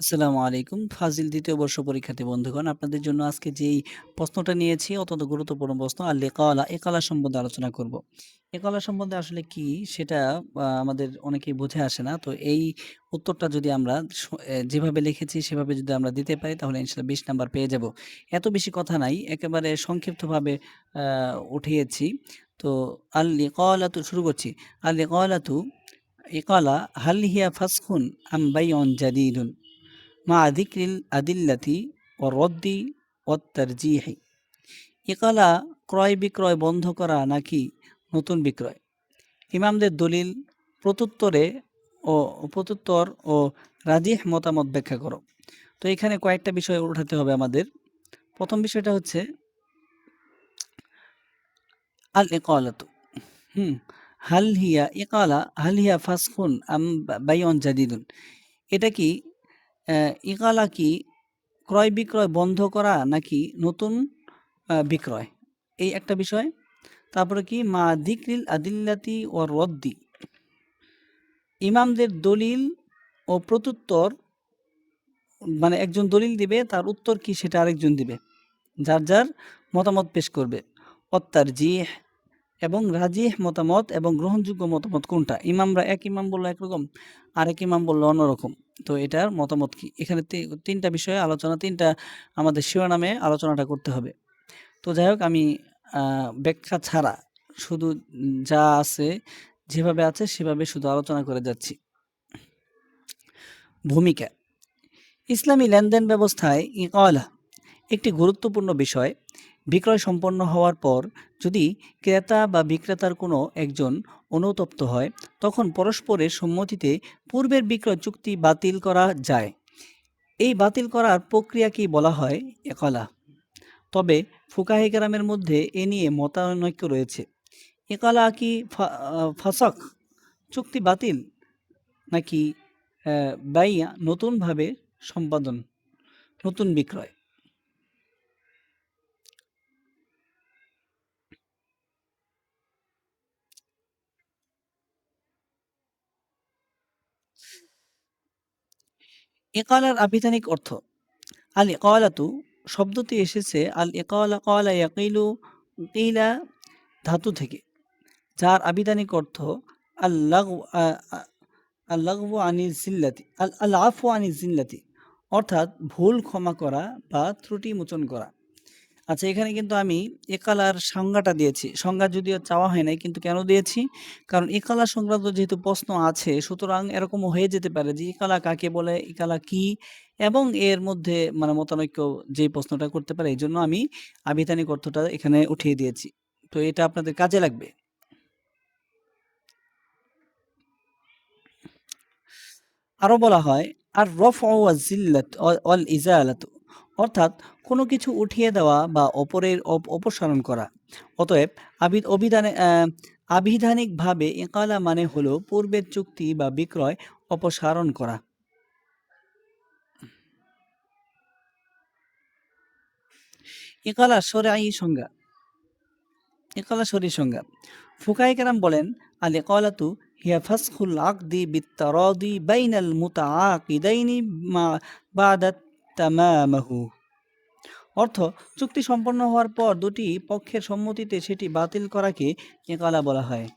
আসসালামু আলাইকুম। ফাজিল দ্বিতীয় বর্ষ পরীক্ষার্থী বন্ধুগণ, আপনাদের জন্য আজকে যেই প্রশ্নটা নিয়েছি অত্যন্ত গুরুত্বপূর্ণ প্রশ্ন। আল ইকালা, ইকালা সম্বন্ধে আলোচনা করব। ইকালা সম্বন্ধে আসলে কি সেটা আমাদের অনেকেই বুঝে আসে না। তো এই উত্তরটা যদি আমরা যেভাবে লিখেছি সেভাবে যদি আমরা দিতে পারি তাহলে ইনশাআল্লাহ ২০ নাম্বার পেয়ে যাব। এত বেশি কথা নাই, একেবারে সংক্ষিপ্তভাবে উঠিয়েছি। তো আল ইকালাতু শুরু করছি। আল ইকালাতু ইকালা হাল হিয়া ফাসখুন আম বাইউন জাদিদুন? মা যিকরিল আদিল্লাতি ওয়ার-রদ্দি ওয়াত-তারজিহি। ইকালা ক্রয়-বিক্রয় বন্ধ করা নাকি নতুন বিক্রয়? ইমামদের দলিল, প্রত্যুত্তরে ও প্রত্যুত্তর ও রাজিহ মতামত ব্যাখ্যা করো। তো এখানে কয়েকটা বিষয় উঠাতে হবে আমাদের। প্রথম বিষয়টা হচ্ছে আল ইকালাতু হুম, হাল হিয়া ইকালা হাল হিয়া ফাসখুন আম বাইউন জাদিদুন? এটা কি ইকালা কি ক্রয়-বিক্রয় বন্ধ করা নাকি নতুন বিক্রয়? এই একটা বিষয়। তারপরে কি মা যিকরিল আদিল্লাতি ওয়ার-রদ্দি। ইমামদের দলিল ও প্রত্যুত্তর মানে একজন দলিল দিবে তার উত্তর কি সেটা আরেকজন দিবে। যার, যার মতামত পেশ করবে। ওয়াত-তারজিহ এবং রাজিহ মতামত এবং গ্রহণযোগ্য মতামত কোনটা? ইমামরা এক ইমাম বলল একরকম, আরেক ইমাম বলল অন্যরকম। তো এটার মতামত কি? এখানে তিনটা বিষয়ে আলোচনা, তিনটা আমাদের শিরোনামে আলোচনাটা করতে হবে। তো যাই হোক, আমি ব্যাখ্যা ছাড়া শুধু যা আছে, যেভাবে আছে, সেভাবে শুধু আলোচনা করে যাচ্ছি। ভূমিকা ইসলামী লেনদেন ব্যবস্থায় ইকালা একটি গুরুত্বপূর্ণ বিষয়। বিক্রয় সম্পন্ন হওয়ার পর যদি ক্রেতা বা বিক্রেতার কোনো একজন অনুতপ্ত হয় তখন পরস্পরের সম্মতিতে পূর্বের বিক্রয় চুক্তি বাতিল করা যায়। এই বাতিল করার প্রক্রিয়াকেই বলা হয় একলা তবে ফুকাহে কেরামের মধ্যে এ নিয়ে মতানৈক্য রয়েছে। একলা কি ফা আ চুক্তি বাতিল নাকি বাইয়া নতুনভাবে সম্পাদন, নতুন বিক্রয়? ইকালার আবিধানিক অর্থ আল ইকালাতু শব্দটি এসেছে আল ইকালা কওয়ালা ইয়াকিলু কিলা ধাতু থেকে। যার আবিধানিক অর্থ আল্লাহ লাগউ, আ আ, আল জিল্লাতি, আল আল আফু আনি জিল্লাতি, অর্থাৎ ভুল ক্ষমা করা বা ত্রুটি মোচন করা। আচ্ছা এখানে কিন্তু আমি ইকালার সংজ্ঞাটা দিয়েছি। সংজ্ঞা যদিও চাওয়া হয় নাই কিন্তু কেন দিয়েছি? কারণ ইকালা সংক্রান্ত যেহেতু প্রশ্ন আছে সুতরাং এরকমও হয়ে যেতে পারে যে ইকালা কাকে বলে, ইকালা কি? এবং এর মধ্যে মানে মতানৈক্য যেই প্রশ্নটা করতে পারে এই জন্য আমি আবিধানিক অর্থটা এখানে উঠিয়ে দিয়েছি। তো এটা আপনাদের কাজে লাগবে। আরও বলা হয় আর রফ জিল্লাত অল ইজালাতু অর্থাৎ কোনো কিছু উঠিয়ে দেওয়া বা অপরের অপসারণ করা। অতএব আবিদ অভিধানে আবিধানিকভাবে ইকালা মানে হলো পূর্বের চুক্তি বা বিক্রয়, অপসারণ করা। ইকালা শরঈ সংজ্ঞা ইকালা শরঈ সংজ্ঞা ফুকাহে কেরাম বলেন আল ইকালাতু হিয়া ফাসখুল আকদি বিত্তারাদি বাইনাল মুতাআকিদাইনি মা বাদা তামামাহু অর্থ, চুক্তি সম্পন্ন হওয়ার পর দুটি পক্ষের সম্মতিতে সেটি বাতিল করাকে ইকালা বলা হয়।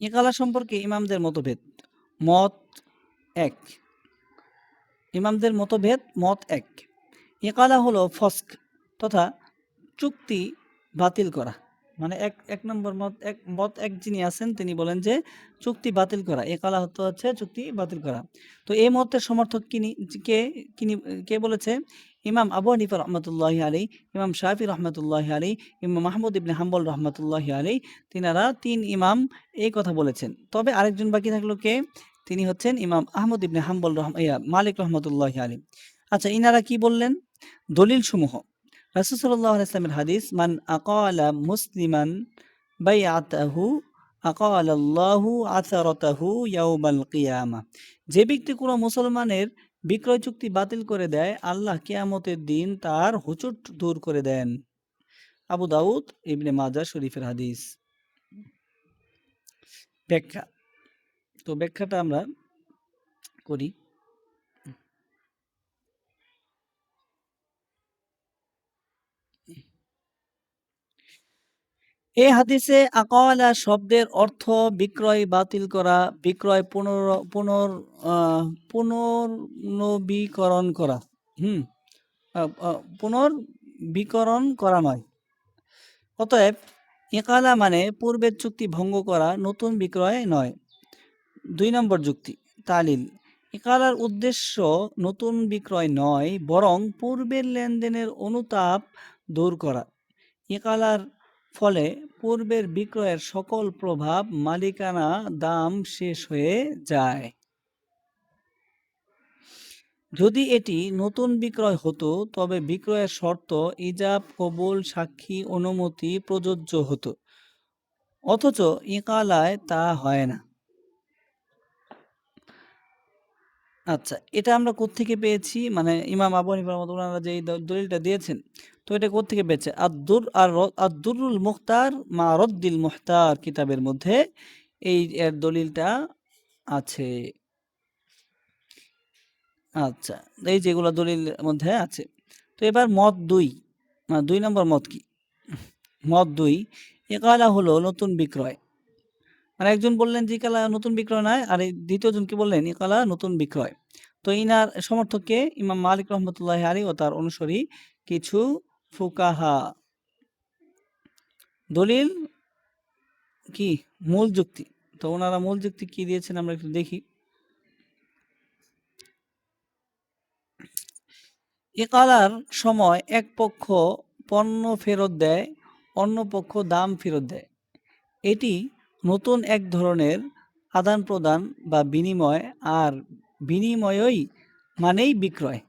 ইকালা সম্পর্কে ইমামদের মতভেদ। মত এক ইমামদের মতভেদ মত এক ইকালা হলো ফস্ক তথা চুক্তি বাতিল করা। মানে এক এক নম্বর মত এক মত এক যিনি আছেন তিনি বলেন যে চুক্তি বাতিল করা। ইকালা অর্থ হচ্ছে চুক্তি বাতিল করা। তো এই মতের সমর্থক কিনি কে কিনি কে বলেছে? ইমাম আবু হানিফা রহমাতুল্লাহি আলাইহি, ইমাম শাফি রহমাতুল্লাহি আলাইহি, ইমাম মাহমুদ ইবনে হাম্বল রহমাতুল্লাহি আলাইহি তিনারা তিন ইমাম এই কথা বলেছেন। তবে আরেকজন বাকি থাকল কে? তিনি হচ্ছেন ইমাম আহমদ ইবনে হাম্বল রহম মালিক রহমাতুল্লাহি আলাইহি। আচ্ছা ইনারা কি বললেন? দলিলসমূহ রাসূল আলাইহি ওয়াসাল্লামের হাদিস, মান আকালা মুসলিমান বাইআতাহু আকালাল্লাহু আসারাতাহু ইয়াউমাল কিয়ামা। যে ব্যক্তি কোনো মুসলমানের বিক্রয় চুক্তি বাতিল করে দেয়, আল্লাহ কিয়ামতের দিন তার হুচট দূর করে দেন। আবু দাউদ ইবনে মাজা শরীফের হাদিস। ব্যাখ্যা। তো ব্যাখ্যাটা আমরা করি। এই হাদিসে আকালা শব্দের অর্থ বিক্রয় বাতিল করা, বিক্রয় পুনর পুনর পুনর্নবীকরণ করা, হুম পুনর্বিকরণ করা নয়। অতএব ইকালা মানে পূর্বের চুক্তি ভঙ্গ করা, নতুন বিক্রয় নয়। দুই নম্বর যুক্তি, তালিল, ইকালার উদ্দেশ্য নতুন বিক্রয় নয়, বরং পূর্বের লেনদেনের অনুতাপ দূর করা। ইকালার ফলে পূর্বের বিক্রয়ের সকল প্রভাব মালিকানা দাম শেষ হয়ে যায়। যদি এটি নতুন বিক্রয় হতো, তবে বিক্রয়ের শর্ত ইজাব, কবুল, সাক্ষী, অনুমতি প্রযোজ্য হতো। অথচ ইকালায় তা হয় না। আচ্ছা এটা আমরা কোত্থেকে পেয়েছি? মানে ইমাম আবু হানিফা রহমতুল্লাহ যে এই দ- দলিলটা দিয়েছেন তো এটা কোত্থেকে পেয়েছে? আদুর আর আদুরুল মুখতার মা রদ্দিল মুখতার কিতাবের মধ্যে এই এর দলিলটা আছে। আচ্ছা এই যেগুলো দলিল মধ্যে আছে। তো এবার মত দুই আহ, দুই নম্বর মত কি? মত দুই একালা হলো নতুন বিক্রয়। মানে একজন বললেন যে ইকালা নতুন বিক্রয় নয় আর এই দ্বিতীয় জন কি বললেন? ইকালা নতুন বিক্রয়। তো ইনার সমর্থককে ইমাম মালিক রহমতুল্লাহ আলী ও তার অনুসারী কিছু ফুকাহা দলিল কি? মূল যুক্তি। তো ওনারা মূল যুক্তি কি দিয়েছেন আমরা একটু দেখি। একালার সময় এক পক্ষ পণ্য ফেরত দেয়, অন্য পক্ষ দাম ফেরত দেয়। এটি নতুন এক ধরনের আদান প্রদান বা বিনিময়, আর বিনিময়ই মানেই বিক্রয়।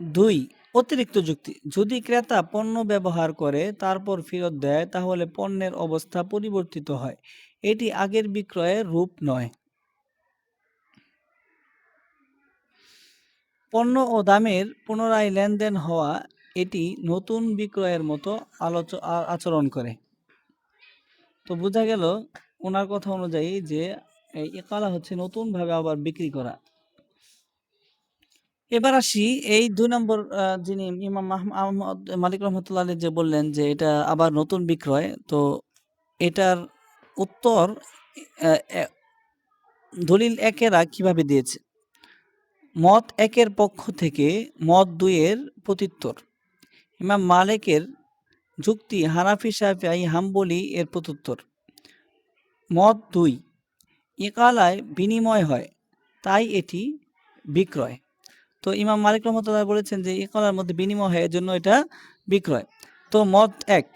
দুই, অতিরিক্ত যুক্তি। যদি ক্রেতা পণ্য ব্যবহার করে, তারপর ফেরত দেয়, তাহলে পণ্যের অবস্থা পরিবর্তিত হয়। এটি আগের বিক্রয়ের রূপ নয়। পণ্য ও দামের পুনরায় লেনদেন হওয়া, এটি নতুন বিক্রয়ের মতো আলোচ আচরণ করে। তো বোঝা গেল ওনার কথা অনুযায়ী যে এই একালা হচ্ছে নতুনভাবে আবার বিক্রি করা। এবার আসি এই দুই নম্বর যিনি ইমাম আহম- আহমদ মালিক রহমতুল্লাহ যে বললেন যে এটা আবার নতুন বিক্রয়, তো এটার উত্তর দলিল একেরা কীভাবে দিয়েছে? মত একের পক্ষ থেকে মত দুইয়ের প্রত্যুত্তর। ইমাম মালিকের যুক্তি হানাফি সাফিয়াই হাম্বলি এর প্রত্যুত্তর। মত দুই, ইকালায় বিনিময় হয়, তাই এটি বিক্রয়। তো ইমাম মালিক রহমতুল্লাহ বলেছেন যে ইকালার মধ্যে বিনিময় হয় জন্য এটা বিক্রয়। তো মত এক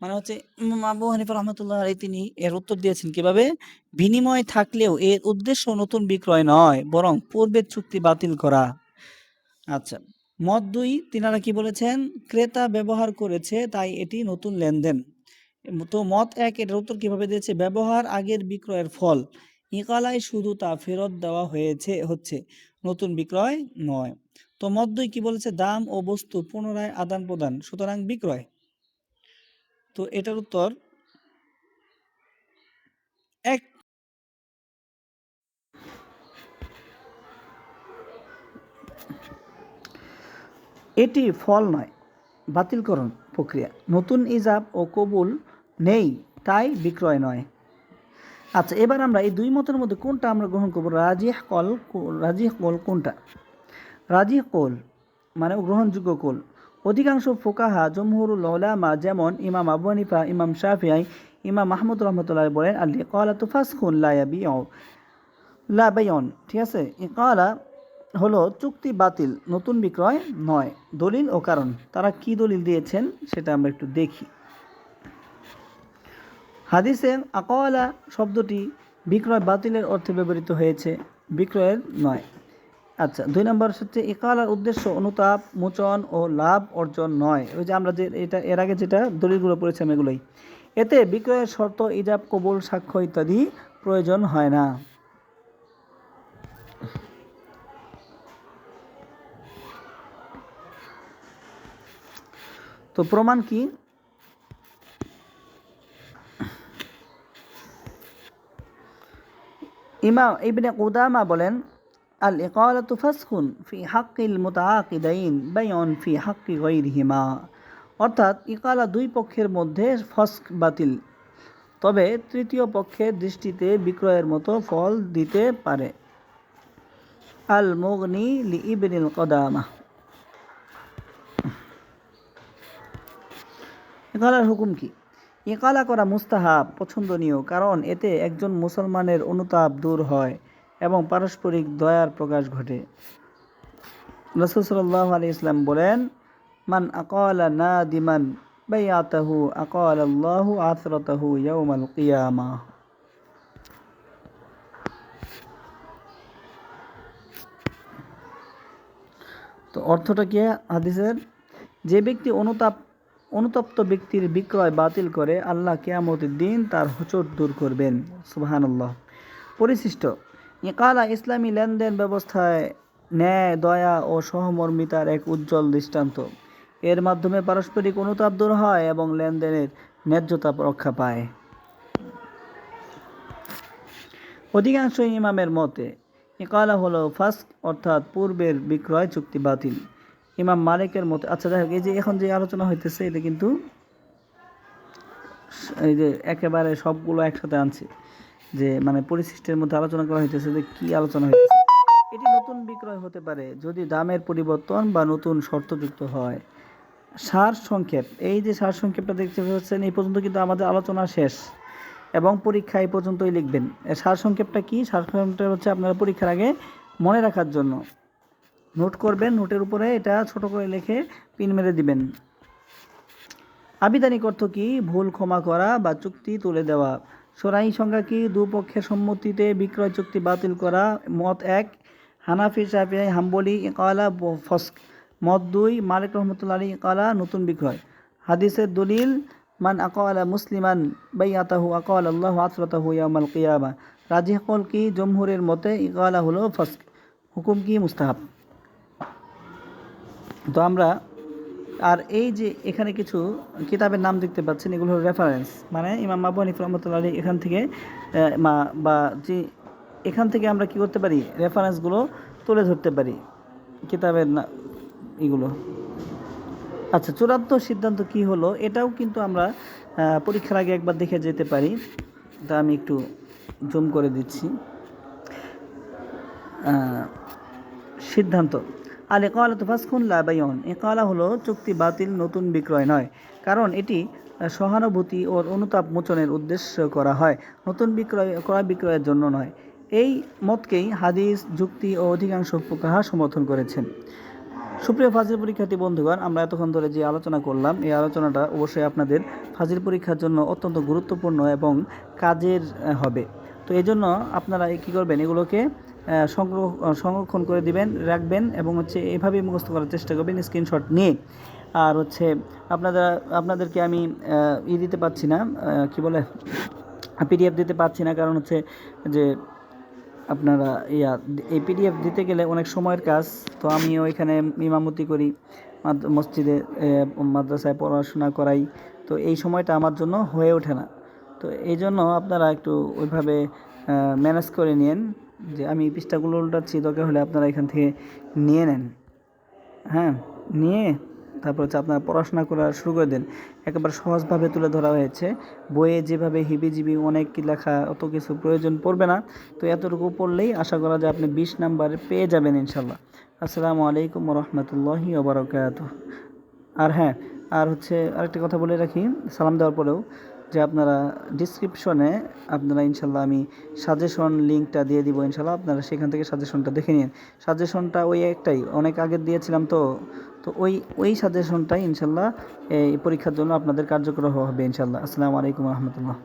মানে হচ্ছে ইমাম আবু হানিফা রহমতুল্লাহ আলাই তিনি এর উত্তর দিয়েছেন কীভাবে? বিনিময় থাকলেও এর উদ্দেশ্য নতুন বিক্রয় নয়, বরং পূর্বের চুক্তি বাতিল করা। আচ্ছা মত দুই, তিনারা কি বলেছেন? ক্রেতা ব্যবহার করেছে, তাই এটি নতুন লেনদেন। তো মত এক, এটার উত্তর কীভাবে দিয়েছে? ব্যবহার আগের বিক্রয়ের ফল। ইকালায় শুধু তা ফেরত দেওয়া হয়েছে, হচ্ছে নতুন বিক্রয় নয়। তো মত দুই কি বলেছে? দাম ও বস্তু পুনরায় আদান প্রদান, সুতরাং বিক্রয়। তো এটার উত্তর এক এটি ফল নয়, বাতিলকরণ প্রক্রিয়া। নতুন ইজাব ও কবুল নেই, তাই বিক্রয় নয়। আচ্ছা এবার আমরা এই দুই মতের মধ্যে কোনটা আমরা গ্রহণ করব? রাজিহ কল রাজিহ কল কোনটা? রাজিহ কল মানে গ্রহণযোগ্য কল। অধিকাংশ ফোকাহা, জমহুরুল ওলামা যেমন ইমাম আবু হানিফা, ইমাম শাফিয়াই ইমাম মাহমুদ রহমতুল্লাহ বলেন আল্লি কলা তুফাস খুন লায়াবি লা বাইয়ন ঠিক আছে? ইকালা হলো চুক্তি বাতিল, নতুন বিক্রয় নয়। দলিল ও কারণ, তারা কি দলিল দিয়েছেন সেটা আমরা একটু দেখি। হাদিসে আকওয়ালা শব্দটি বিক্রয় বাতিলের অর্থে ব্যবহৃত হয়েছে, বিক্রয়ের নয়। আচ্ছা দুই নম্বর হচ্ছে ইকালার উদ্দেশ্য অনুতাপ, মোচন ও লাভ অর্জন নয়। ওই যে আমরা যে এটা, এর আগে যেটা দলিলগুলো পড়েছিলাম এগুলোই। এতে বিক্রয়ের শর্ত, ইজাব, কবুল, সাক্ষ্য ইত্যাদি প্রয়োজন হয় না। তো প্রমাণ কি? ইমাম ইবনে কুদামা বলেন আল ইকালাতু ফাসখুন ফি হাক্কিল মুতাআকিদাইন বাইউন ফি হাক্কি গায়রিহিমা অর্থাৎ ইকালা দুই পক্ষের মধ্যে ফস্ক বাতিল। তবে তৃতীয় পক্ষের দৃষ্টিতে বিক্রয়ের মতো ফল দিতে পারে। আল মুগনি লি ইবনিল কদামা। ইকালার হুকুম কি? ইকালা করা মুস্তাহাব, পছন্দনীয়, কারণ এতে একজন মুসলমানের অনুতাপ দূর হয় এবং পারস্পরিক দয়ার প্রকাশ ঘটে। রসুল সাল্লাহ আলি ইসলাম বলেন, মান আকালা না দিমান বাইয়াতাহু আকাল আল্লাহু আথরতাহু ইয়াউমাল কিয়ামা। তো অর্থটা কি হাদিসের? যে ব্যক্তি অনুতাপ অনুতপ্ত ব্যক্তির বিক্রয় বাতিল করে আল্লাহ কেয়ামতের দিন তার হোঁচট দূর করবেন। সুবাহান্লাহ পরিশিষ্ট, ইকালা ইসলামী লেনদেন ব্যবস্থায় ন্যায়, দয়া ও সহমর্মিতার এক উজ্জ্বল দৃষ্টান্ত। এর মাধ্যমে পারস্পরিক অনুতাপ দূর হয় এবং লেনদেনের ন্যায্যতা রক্ষা পায়। অধিকাংশ ইমামের মতে, ইকালা হলো ফাস্ক, অর্থাৎ পূর্বের বিক্রয় চুক্তি বাতিল। ইমাম মালিকের মতে। আচ্ছা যাই হোক, এই যে এখন যে আলোচনা হইতেছে, এটা কিন্তু এই যে একেবারে সবগুলো একসাথে আনছে। যে মানে পরিশিষ্টের মধ্যে আলোচনা করা হইতেছে যে কি আলোচনা হইতেছে। এটি নতুন বিক্রয় হতে পারে যদি দামের পরিবর্তন বা নতুন শর্তযুক্ত হয়। সার সংক্ষেপ। এই যে সার সংক্ষেপটা দেখতে পাচ্ছেন, এই পর্যন্ত কিন্তু আমাদের আলোচনা শেষ। এবং পরীক্ষা এই পর্যন্তই লিখবেন। সার সংক্ষেপটা কি? সার সংক্ষেপটা হচ্ছে আপনারা পরীক্ষার আগে মনে রাখার জন্য। নোট করবেন, নোটের উপরে এটা ছোট করে লিখে পিন মেরে দিবেন। আবিধানিক অর্থ কি? ভুল ক্ষমা করা বা চুক্তি তুলে দেওয়া। সরাই সংজ্ঞা কি? দুপক্ষের সম্মতিতে বিক্রয় চুক্তি বাতিল করা। মত এক, হানাফি সাফিয়াই হাম্বলি, ইকালা, ফস্ক। মত দুই, মালিক রহমতুল্লা আলী ইকালা, নতুন বিক্রয়। হাদিসের দলিল, মান আকালা মুসলিমান বাইয়াতাহু আকাল আল্লাহ আসরতাহু ইয়ামাল কিয়ামা। রাজি কল কি? জমহুরের মতে ইকালা হলো ফস্ক। হুকুম কি? মুস্তাহাব। তো আমরা আর এই যে এখানে কিছু কিতাবের নাম দেখতে পাচ্ছেন, এগুলো হলো রেফারেন্স মানে ইমাম আবু হানিফ রহমতুল্লাহ আলী এখান থেকে মা, বা যে এখান থেকে আমরা কি করতে পারি? রেফারেন্সগুলো তুলে ধরতে পারি, কিতাবের না, এগুলো। আচ্ছা চূড়ান্ত সিদ্ধান্ত কি হলো? এটাও কিন্তু আমরা পরীক্ষার আগে একবার দেখে যেতে পারি। তা আমি একটু জুম করে দিচ্ছি। সিদ্ধান্ত। আল একালা তুফাসখুন লাবাইন একালা হলো চুক্তি বাতিল, নতুন বিক্রয় নয়। কারণ এটি সহানুভূতি ও অনুতাপ মোচনের উদ্দেশ্য করা হয়। নতুন বিক্রয়, ক্রয় বিক্রয়ের জন্য নয়। এই মতকেই হাদিস, যুক্তি ও অধিকাংশ ফুকাহা সমর্থন করেছেন। সুপ্রিয় ফাজিল পরীক্ষার্থী বন্ধুগণ, আমরা এতক্ষণ ধরে যে আলোচনা করলাম, এই আলোচনাটা অবশ্যই আপনাদের ফাজিল পরীক্ষার জন্য অত্যন্ত গুরুত্বপূর্ণ এবং কাজের হবে। তো এই জন্য আপনারা কী করবেন, এগুলোকে সংগ্রহ সংরক্ষণ করে দিবেন, রাখবেন এবং হচ্ছে এভাবেই মুখস্থ করার চেষ্টা করবেন স্ক্রিনশট নিয়ে। আর হচ্ছে আপনারা আপনাদেরকে আমি ই দিতে পারছি না কি বলে পিডিএফ দিতে পারছি না কারণ হচ্ছে যে আপনারা, ইয়া, এই পিডিএফ দিতে গেলে অনেক সময়ের কাজ, তো আমিও ওইখানে ইমামতি করি মসজিদে মাদ্রাসায় পড়াশোনা করাই, তো এই সময়টা আমার জন্য হয়ে ওঠে না। তো এই জন্য আপনারা একটু ওইভাবে ম্যানেজ করে নিন যে আমি এই পৃষ্ঠাগুলো উল্টাচ্ছি দরকার হলে আপনারা এখান থেকে নিয়ে নেন। হ্যাঁ নিয়ে তারপর হচ্ছে আপনারা পড়াশোনা করা শুরু করে দেন। একেবারে সহজভাবে তুলে ধরা হয়েছে। বইয়ে যেভাবে হিবিজিবি অনেক লেখা অত কিছু প্রয়োজন পড়বে না। তো এতটুকু পড়লেই আশা করা যায় আপনি বিশ নাম্বার পেয়ে যাবেন ইনশাল্লাহ আসসালামু আলাইকুম রহমতুল্লাহি ওবরাকাত আর হ্যাঁ আর হচ্ছে আরেকটা কথা বলে রাখি, সালাম দেওয়ার পরেও। যে আপনারা ডিসক্রিপশনে আপনারা ইনশাল্লাহ আমি সাজেশন লিঙ্কটা দিয়ে দিব, ইনশাল্লাহ আপনারা সেখান থেকে সাজেশনটা দেখে নিন। সাজেশনটা ওই একটাই, অনেক আগে দিয়েছিলাম তো তো ওই ওই সাজেশনটাই ইনশাল্লাহ এই পরীক্ষার জন্য আপনাদের কার্যকর হবে ইনশাল্লাহ। আসসালামু আলাইকুম রহমতুল্লাহ।